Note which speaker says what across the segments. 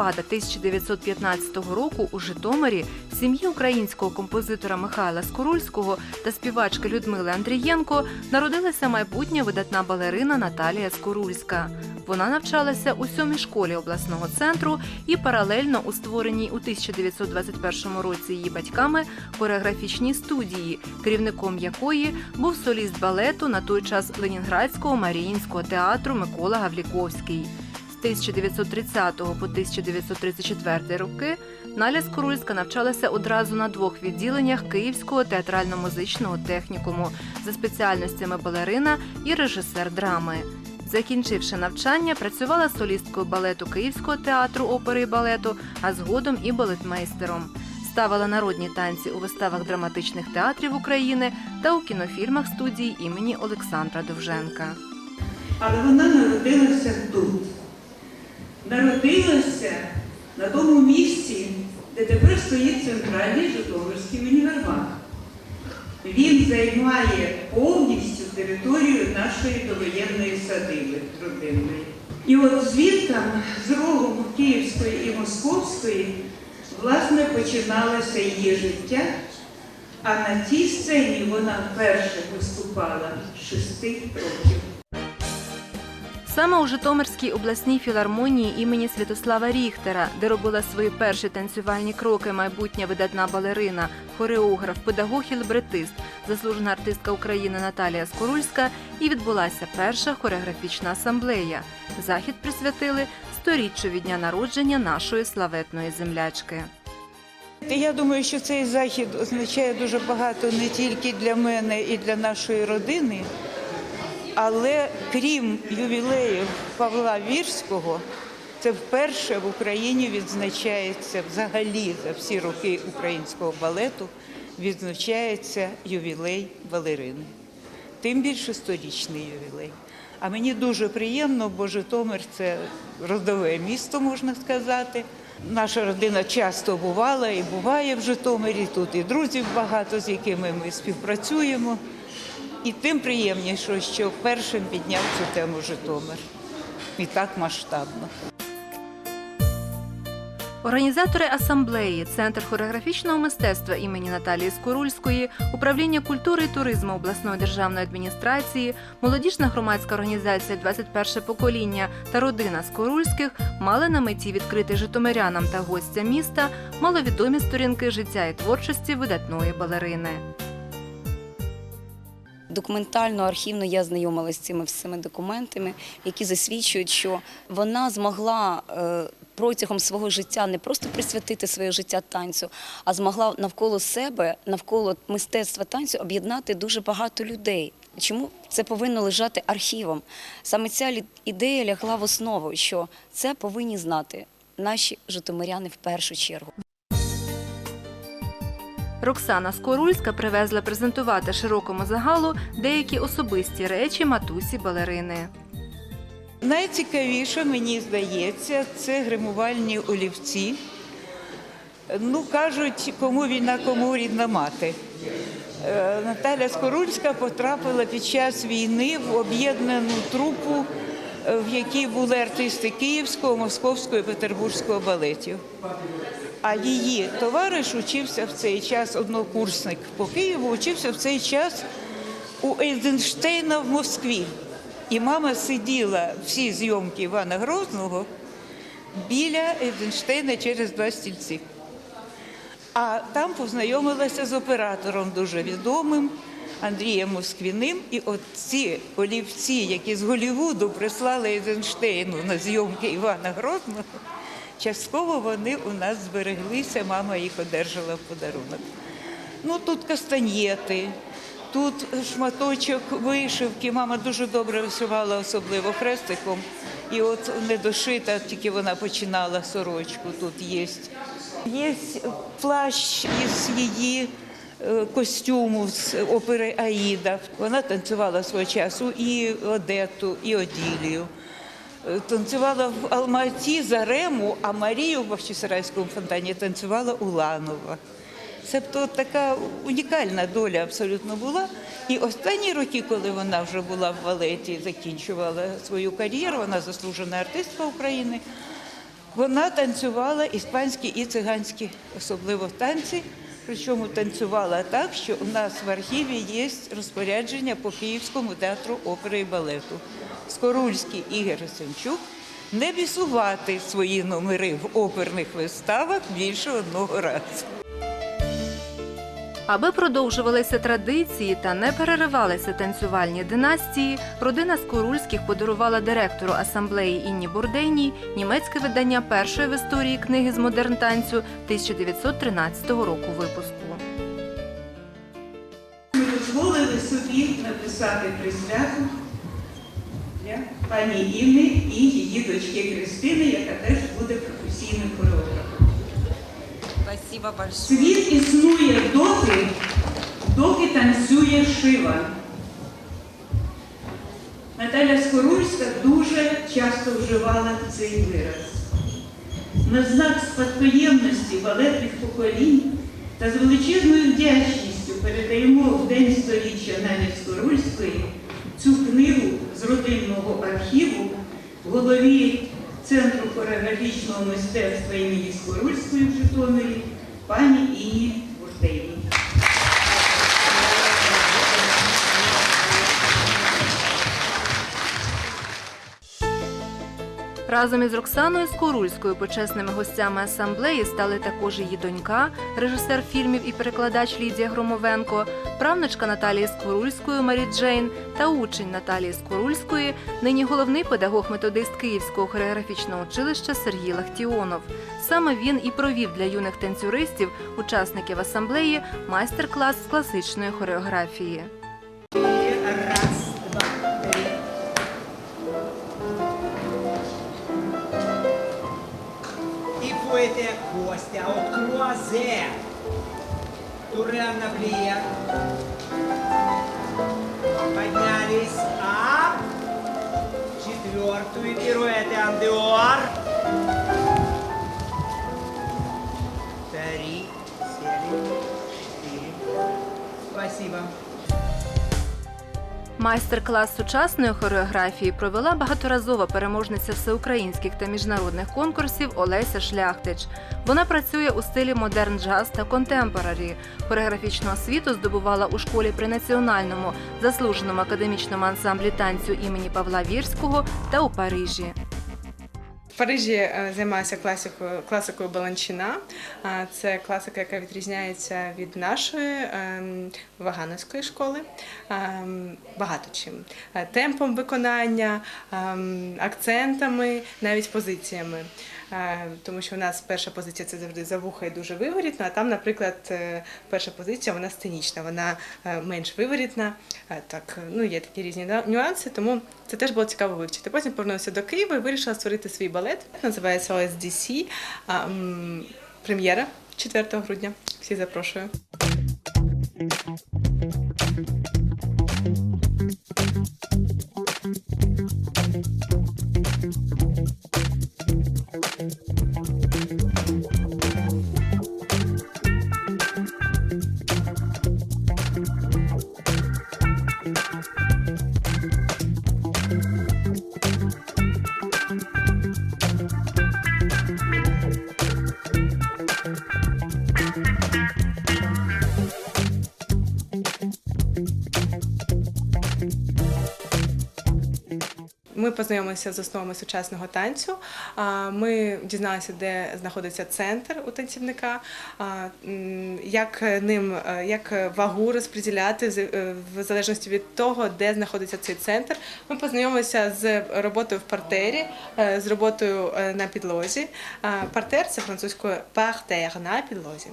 Speaker 1: листопада 1915 року у Житомирі сім'ї українського композитора Михайла Скорульського та співачки Людмили Андрієнко народилася майбутня видатна балерина Наталія Скорульська. Вона навчалася у сьомій школі обласного центру і паралельно у створеній у 1921 році її батьками хореографічній студії, керівником якої був соліст балету на той час Ленінградського Маріїнського театру Микола Гавліковський. З 1930 по 1934 роки Наля Скорульська навчалася одразу на двох відділеннях Київського театрально-музичного технікуму за спеціальностями балерина і режисер драми. Закінчивши навчання, працювала солісткою балету Київського театру опери і балету, а згодом і балетмейстером. Ставила народні танці у виставах драматичних театрів України та у кінофільмах студії імені Олександра Довженка.
Speaker 2: Але вона народилася тут. Народилася на тому місці, де тепер стоїть центральний Житомирський універмаг. Він займає повністю територію нашої довоєнної садиби родинної. І от звідтам, з рогом Київської і Московської, власне, починалося її життя. А на тій сцені вона вперше виступала шести років.
Speaker 1: Саме у Житомирській обласній філармонії імені Святослава Ріхтера, де робила свої перші танцювальні кроки майбутня видатна балерина, хореограф, педагог і лібретист, заслужена артистка України Наталія Скорульська, і відбулася перша хореографічна асамблея. Захід присвятили сторіччю від дня народження нашої славетної землячки.
Speaker 2: Я думаю, що цей захід означає дуже багато не тільки для мене і для нашої родини, але крім ювілеїв Павла Вірського, це вперше в Україні відзначається взагалі за всі роки українського балету відзначається ювілей балерини. Тим більше сторічний ювілей. А мені дуже приємно, бо Житомир це родове місто, можна сказати. Наша родина часто бувала і буває в Житомирі. Тут і друзів багато, з якими ми співпрацюємо. І тим приємніше, що першим підняв цю тему Житомир. І так масштабно.
Speaker 1: Організатори асамблеї, Центр хореографічного мистецтва імені Наталії Скорульської, управління культури і туризму обласної державної адміністрації, молодіжна громадська організація «21 покоління та родина Скорульських мали на меті відкрити житомирянам та гостям міста маловідомі сторінки життя і творчості видатної балерини.
Speaker 3: Документально, архівно я знайомилася з цими всіми документами, які засвідчують, що вона змогла е, протягом свого життя не просто присвятити своє життя танцю, а змогла навколо себе, навколо мистецтва танцю об'єднати дуже багато людей. Чому це повинно лежати архівом? Саме ця ідея лягла в основу, що це повинні знати наші житомиряни в першу чергу.
Speaker 1: Роксана Скорульська привезла презентувати широкому загалу деякі особисті речі матусі балерини.
Speaker 2: Найцікавіше, мені здається, це гримувальні олівці. Ну, кажуть, кому війна, кому рідна мати. Е, Наталя Скорульська потрапила під час війни в об'єднану трупу, в якій були артисти Київського, Московського і Петербурзького балетів. А її товариш учився в цей час, однокурсник по Києву, учився в цей час у Ейзенштейна в Москві. І мама сиділа всі зйомки Івана Грозного біля Ейзенштейна через два стільці. А там познайомилася з оператором дуже відомим Андрієм Москвіним. І от ці олівці, які з Голівуду прислали Ейзенштейну на зйомки Івана Грозного, частково вони у нас збереглися, мама їх одержала в подарунок. Ну тут кастаньєти, тут шматочок вишивки. Мама дуже добре вишивала, особливо хрестиком. І от недошита, тільки вона починала сорочку. Тут є. Є плащ із її костюму з опери Аїда. Вона танцювала свого часу і Одету, і Оділію. Е, Танцювала в Алматі Зарему, а Марію в Бахчисарайському фонтані танцювала Уланова. Себто така унікальна доля абсолютно була. І останні роки, коли вона вже була в балеті, закінчувала свою кар'єру, вона заслужена артистка України. Вона танцювала іспанські і циганські, особливо танці. Причому танцювала так, що у нас в архіві є розпорядження по Київському театру опери і балету. Скорульський і Герасимчук не бісувати свої номери в оперних виставах більше одного разу.
Speaker 1: Аби продовжувалися традиції та не переривалися танцювальні династії, родина Скорульських подарувала директору асамблеї Інні Бурдейній німецьке видання першої в історії книги з модерн танцю 1913 року випуску.
Speaker 2: Ми дозволили собі написати присвяту для пані Інни і її дочки Христини, яка теж буде професійним хореографом.
Speaker 4: Спасибо большое.
Speaker 2: Світ існує доти, доки танцює шива. Наталя Скорульська дуже часто вживала цей вираз. На знак спадкоємності балетних поколінь та з величезною вдячністю передаємо в День сторіччя Нані Скорульської цю книгу з родинного архіву голові Центру хореографічного мистецтва імені Скорульської в Житомирі пані Інні Бурдейній.
Speaker 1: Разом із Роксаною Скорульською почесними гостями асамблеї стали також її донька, режисер фільмів і перекладач Лідія Громовенко, правнучка Наталії Скорульської Марі Джейн та учень Наталії Скорульської, нині головний педагог-методист Київського хореографічного училища Сергій Лахтіонов. Саме він і провів для юних танцюристів, учасників асамблеї, майстер-клас з класичної хореографії.
Speaker 4: Раз, И фуэте Костя от Круазе. Турен на плие. Поднялись. Ап. Четвертую пируэты андеор. Три. Сели. Четыре. Спасибо.
Speaker 1: Майстер-клас сучасної хореографії провела багаторазова переможниця всеукраїнських та міжнародних конкурсів Олеся Шляхтич. Вона працює у стилі модерн джаз та контемпорарі. Хореографічну освіту здобувала у школі при національному заслуженому академічному ансамблі танцю імені Павла Вірського та у Парижі.
Speaker 5: В Парижі е, займаюся класикою, класикою Баланчина. Це класика, яка відрізняється від нашої ем, вагановської школи ем, багато чим. Е, Темпом виконання, ем, акцентами, навіть позиціями. Е, Тому що у нас перша позиція це завжди за вуха і дуже виворітна, а там, наприклад, е, перша позиція вона сценічна, вона менш виворітна. Так, ну є такі різні нюанси, тому це теж було цікаво вивчити. Потім повернулася до Києва і вирішила створити свій балет. Називається OSDC. Прем'єра 4 грудня. Всі запрошую. Ми познайомилися з основами сучасного танцю. Ми дізналися, де знаходиться центр у танцівника, як ним е, як вагу розподіляти е, в залежності від того, де знаходиться цей центр. Ми познайомилися з роботою в партері, е, з роботою на підлозі. Партер це французькою партер на підлозі.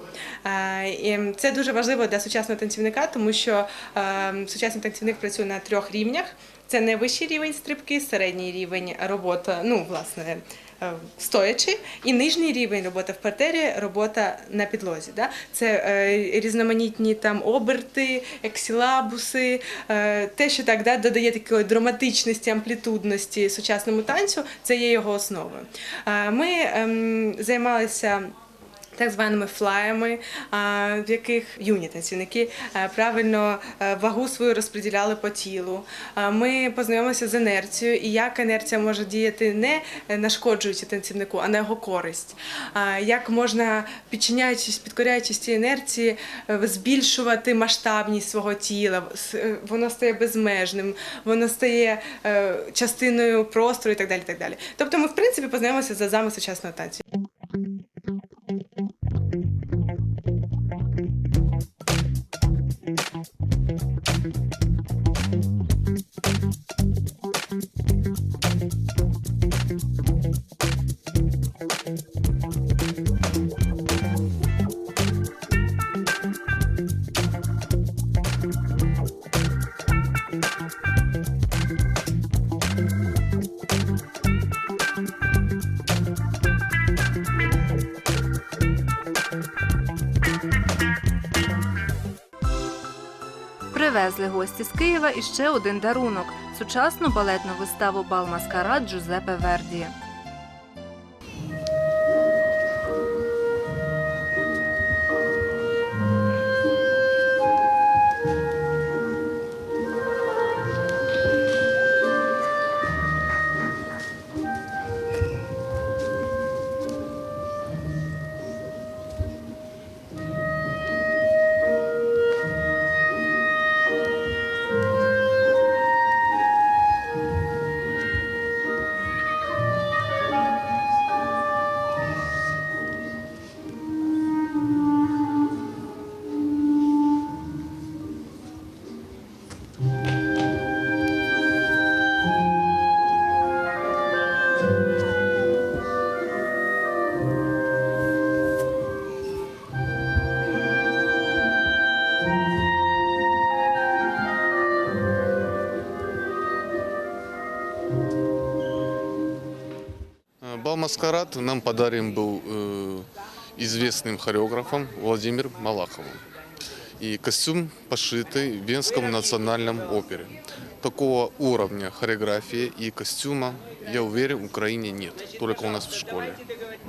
Speaker 5: І це дуже важливо для сучасного танцівника, тому що е, сучасний танцівник працює на трьох рівнях. Це не вищий рівень стрибки, середній рівень робота, ну, власне, е, стоячи, і нижній рівень робота в партері, робота на підлозі. Да? Це е, різноманітні там оберти, ексілабуси, е, те, що так да, додає такої драматичності, амплітудності сучасному танцю, це є його основою. Е, Ми ем, займалися так званими флаями, в яких юні танцівники е, правильно е, вагу свою розподіляли по тілу. Ми познайомилися з інерцією і як інерція може діяти не нашкоджуючи танцівнику, а на його користь. Як можна підчиняючись, підкоряючись цій інерції, е, збільшувати масштабність свого тіла, е, воно стає безмежним, воно стає е, частиною простору і так далі. так далі. Тобто ми, в принципі, познайомилися з азами сучасного танцю.
Speaker 1: thank you Привезли гості з Києва і ще один дарунок сучасну балетну виставу Бал Маскарад Джузепе Верді.
Speaker 6: «Маскарад» нам подарен был э, известным хореографом Владимиром Малаховым. И костюм пошитый в Венском национальном опере. Такого уровня хореографии и костюма, я уверен, в Украине нет, только у нас в школе.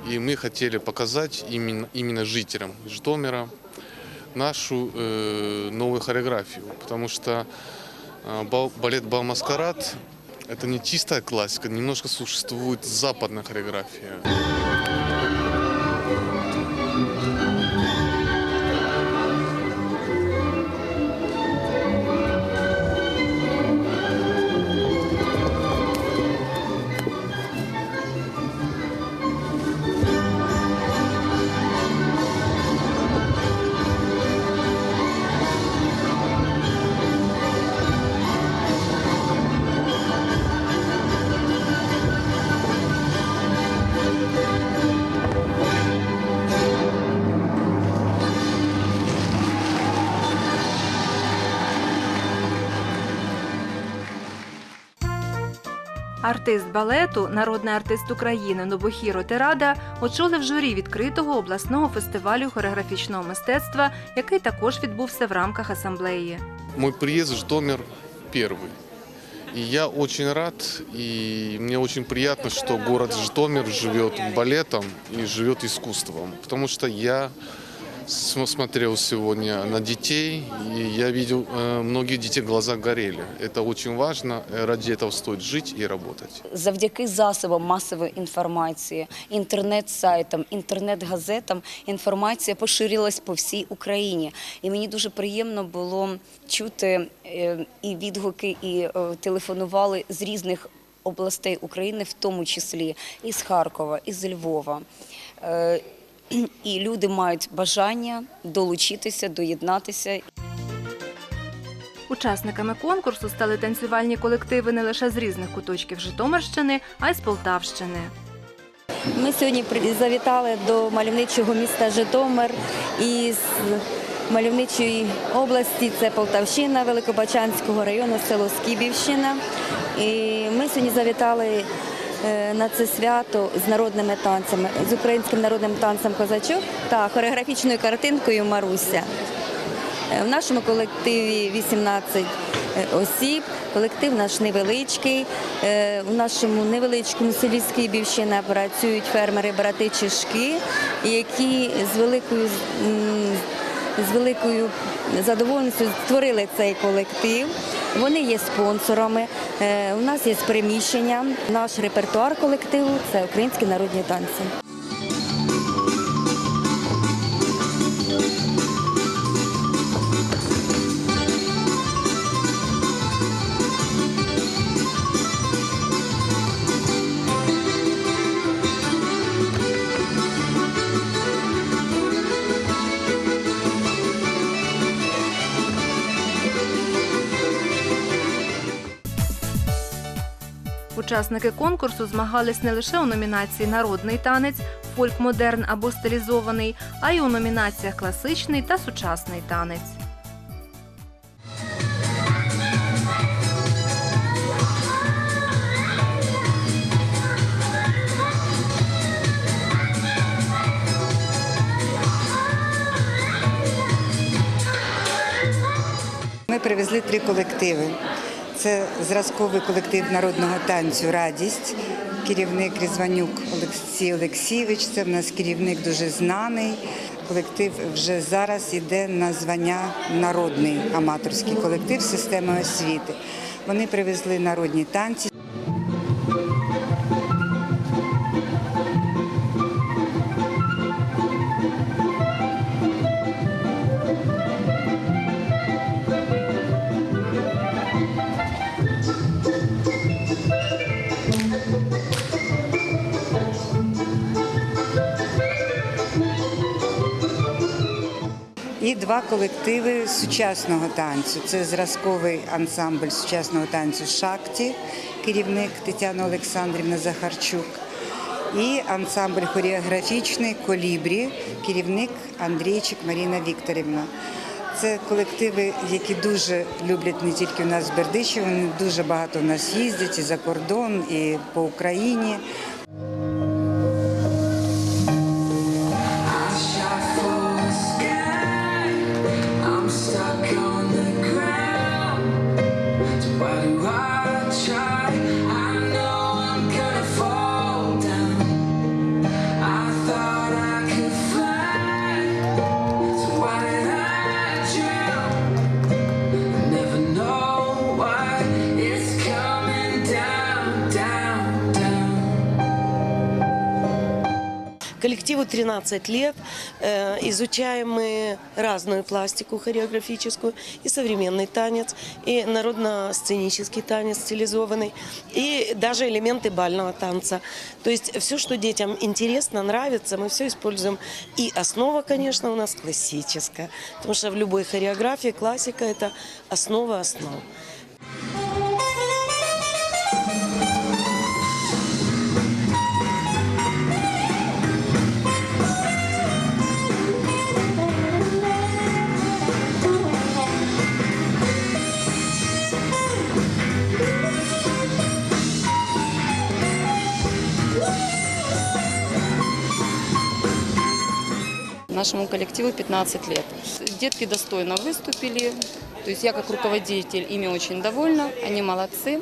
Speaker 6: И мы хотели показать именно, именно жителям Житомира нашу э, новую хореографию, потому что э, бал- балет «Бал Маскарад» это не чистая классика, немножко существует западная хореография.
Speaker 1: Артист балету, народний артист України Нобохіро Терада очолив журі відкритого обласного фестивалю хореографічного мистецтва, який також відбувся в рамках асамблеї.
Speaker 6: Мой приезд в Житомир первый. И я очень рад, и мне очень приятно, что город Житомир живет балетом и живет искусством. Потому что я смотрел сегодня на детей, и я видел, э, многие детей глаза горели. Это очень важно, э, ради этого стоит жить и работать.
Speaker 3: завдяки засобам масової інформації, інтернет-сайтам, інтернет-газетам інформація поширилась по всій Україні. І мені дуже приємно було чути е, і відгуки, і е, телефонували з різних областей України, в тому числі і з Харкова, і з Львова. І люди мають бажання долучитися, доєднатися
Speaker 1: Учасниками конкурсу стали танцювальні колективи не лише з різних куточків Житомирщини, а й з Полтавщини.
Speaker 7: Ми сьогодні завітали до мальовничого міста Житомир із мальовничої області. Це Полтавщина, Великобачанського району, село Скібівщина. І ми сьогодні завітали на це свято з народними танцями, з українським народним танцем козачок та хореографічною картинкою Маруся. Е, В нашому колективі 18 осіб. Колектив наш невеличкий. Е, У нашому невеличкому селі Скибівщина працюють фермери брати Чешки, які з великою з великою задоволеністю створили цей колектив. Вони є спонсорами. Е, У нас є приміщення. Наш репертуар колективу це українські народні танці.
Speaker 1: Учасники конкурсу змагались не лише у номінації Народний танець, фольк модерн або стилізований, а й у номінаціях класичний та сучасний танець.
Speaker 8: Ми привезли три колективи. Це зразковий колектив народного танцю Радість, керівник Різванюк Олексій Олексійович. Це в нас керівник дуже знаний. Колектив вже зараз йде на звання народний аматорський колектив системи освіти. Вони привезли народні танці. Два колективи сучасного танцю. Це зразковий ансамбль сучасного танцю Шакті, керівник Тетяна Олександрівна Захарчук. І ансамбль хореографічний Колібрі, керівник Андрійчик Маріна Вікторівна. Це колективи, які дуже люблять не тільки у нас в Бердичі, вони дуже багато у нас їздять і за кордон, і по Україні.
Speaker 9: Коллективу 13 лет. Э, Изучаем мы разную пластику хореографическую, и современный танец, и народно-сценический танец стилизованный, и даже элементы бального танца. То есть все, что детям интересно, нравится, мы все используем. И основа, конечно, у нас классическая, потому что в любой хореографии классика – это основа основ.
Speaker 10: Нашему коллективу 15 лет. Детки достойно выступили. То есть я как руководитель ими очень довольна. Они молодцы.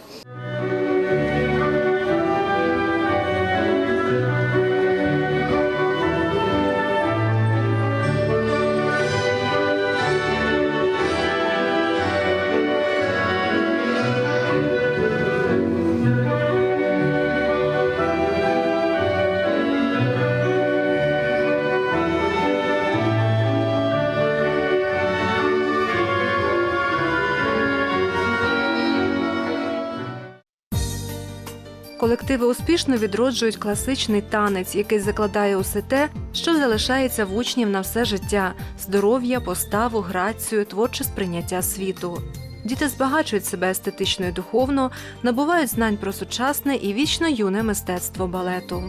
Speaker 1: Колективи успішно відроджують класичний танець, який закладає усе те, що залишається в учнів на все життя: здоров'я, поставу, грацію, творче сприйняття світу. Діти збагачують себе естетично і духовно, набувають знань про сучасне і вічно юне мистецтво балету.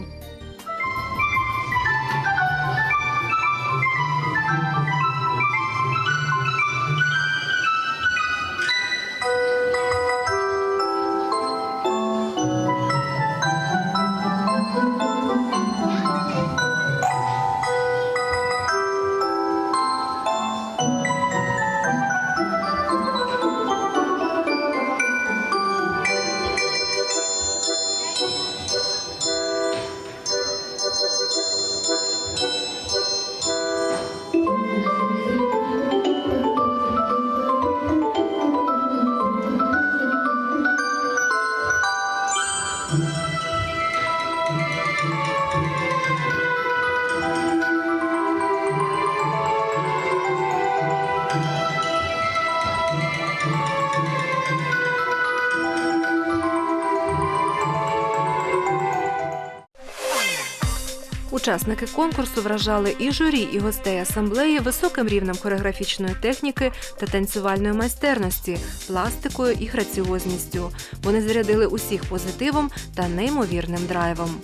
Speaker 1: Учасники конкурсу вражали і журі, і гостей асамблеї високим рівнем хореографічної техніки та танцювальної майстерності, пластикою і граціозністю. Вони зарядили усіх позитивом та неймовірним драйвом.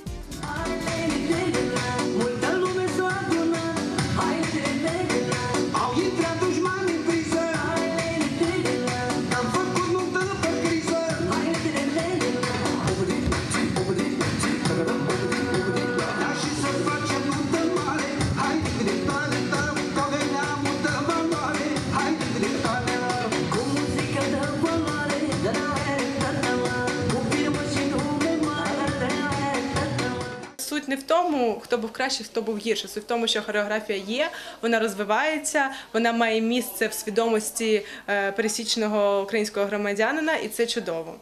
Speaker 5: Не в тому, хто був краще, хто був гірше. Суть в тому, що хореографія є, вона розвивається, вона має місце в свідомості е, пересічного українського громадянина, і це чудово.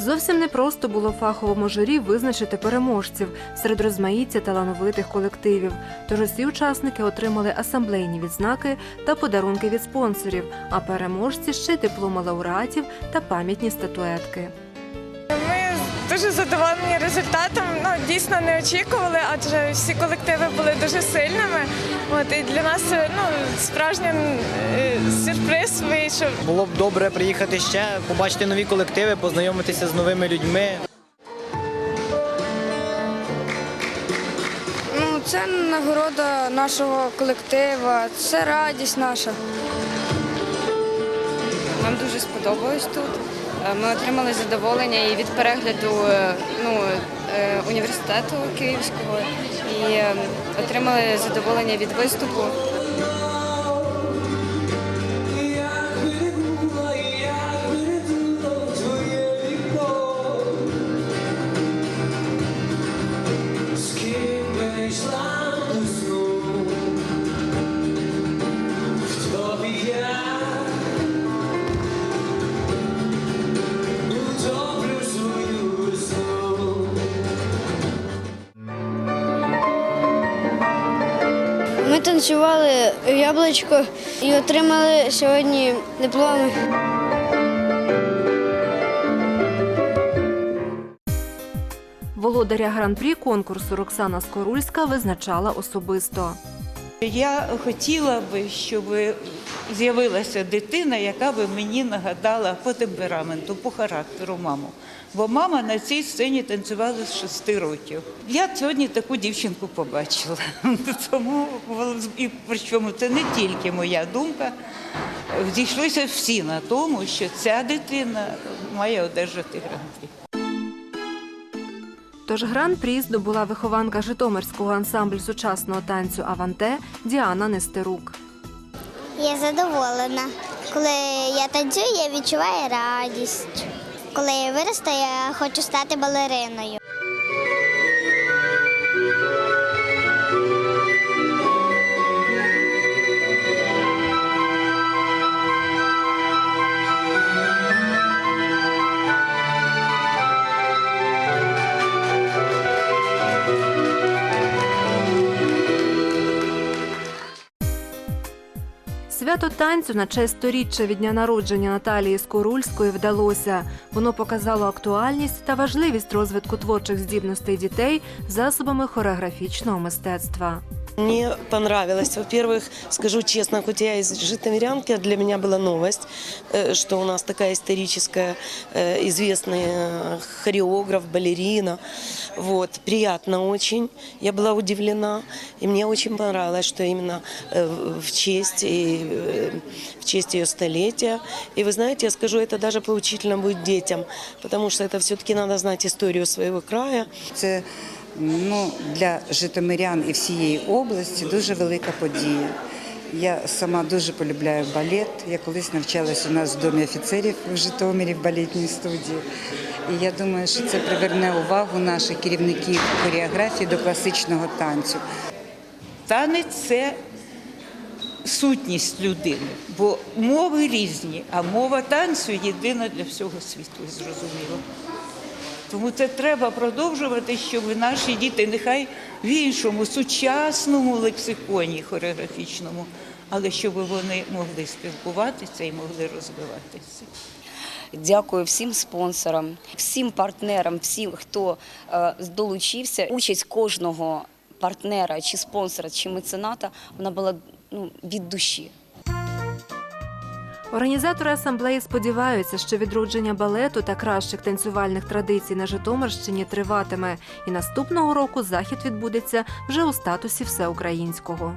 Speaker 1: Зовсім непросто було фаховому журі визначити переможців серед розмаїття талановитих колективів. Тож усі учасники отримали асамблейні відзнаки та подарунки від спонсорів, а переможці ще й дипломи лауреатів та пам'ятні статуетки.
Speaker 11: Дуже задоволені результатом. Ну дійсно не очікували, адже всі колективи були дуже сильними. От і для нас е, ну справжній е, сюрприз вийшов.
Speaker 12: Було б добре приїхати ще, побачити нові колективи, познайомитися з новими людьми.
Speaker 11: Ну це нагорода нашого колектива, це радість наша.
Speaker 10: Нам дуже сподобалось тут. Е, Ми отримали задоволення і від перегляду е, ну, е, університету Київського, і отримали задоволення від виступу.
Speaker 11: Ми танцювали яблучко і отримали сьогодні дипломи.
Speaker 1: Володаря гран-прі конкурсу Роксана Скорульська визначала особисто.
Speaker 2: Я хотіла би, щоб з'явилася дитина, яка би мені нагадала по темпераменту, по характеру маму. Бо мама на цій сцені танцювала з шести років. Я сьогодні таку дівчинку побачила. Тому і причому це не тільки моя думка. Зійшлися всі на тому, що ця дитина має одержати гран-прі.
Speaker 1: Тож гран-прі здобула вихованка Житомирського ансамблю сучасного танцю Аванте Діана Нестерук.
Speaker 11: Я задоволена. Коли я танцюю, я відчуваю радість. Коли я виросту, я хочу стати балериною.
Speaker 1: Танцю на честь сторіччя від дня народження Наталії Скорульської вдалося. Воно показало актуальність та важливість розвитку творчих здібностей дітей засобами хореографічного мистецтва.
Speaker 9: Мне понравилось. Во-первых, скажу честно, хоть я из Житомирянки, для меня была новость, э, что у нас такая историческая, э, известная хореограф, балерина. Вот. Приятно очень. Я была удивлена. И мне очень понравилось, что именно э, в честь, и, в честь ее столетия. И вы знаете, я скажу, это даже поучительно будет детям, потому что это все-таки надо знать историю своего края.
Speaker 8: Це ну, для житомирян і всієї області дуже велика подія. Я сама дуже полюбляю балет. Я колись навчалась у нас в домі офіцерів в Житомирі в балетній студії. І я думаю, що це приверне увагу наших керівників хореографії до класичного танцю.
Speaker 2: Танець це сутність людини, бо мови різні, а мова танцю єдина для всього світу, зрозуміло. Тому це треба продовжувати, щоб наші діти, нехай в іншому сучасному лексиконі хореографічному, але щоб вони могли спілкуватися і могли розвиватися.
Speaker 3: Дякую всім спонсорам, всім партнерам, всім, хто е, долучився. Участь кожного партнера, чи спонсора, чи мецената, вона була ну, від душі.
Speaker 1: Організатори асамблеї сподіваються, що відродження балету та кращих танцювальних традицій на Житомирщині триватиме, і наступного року захід відбудеться вже у статусі всеукраїнського.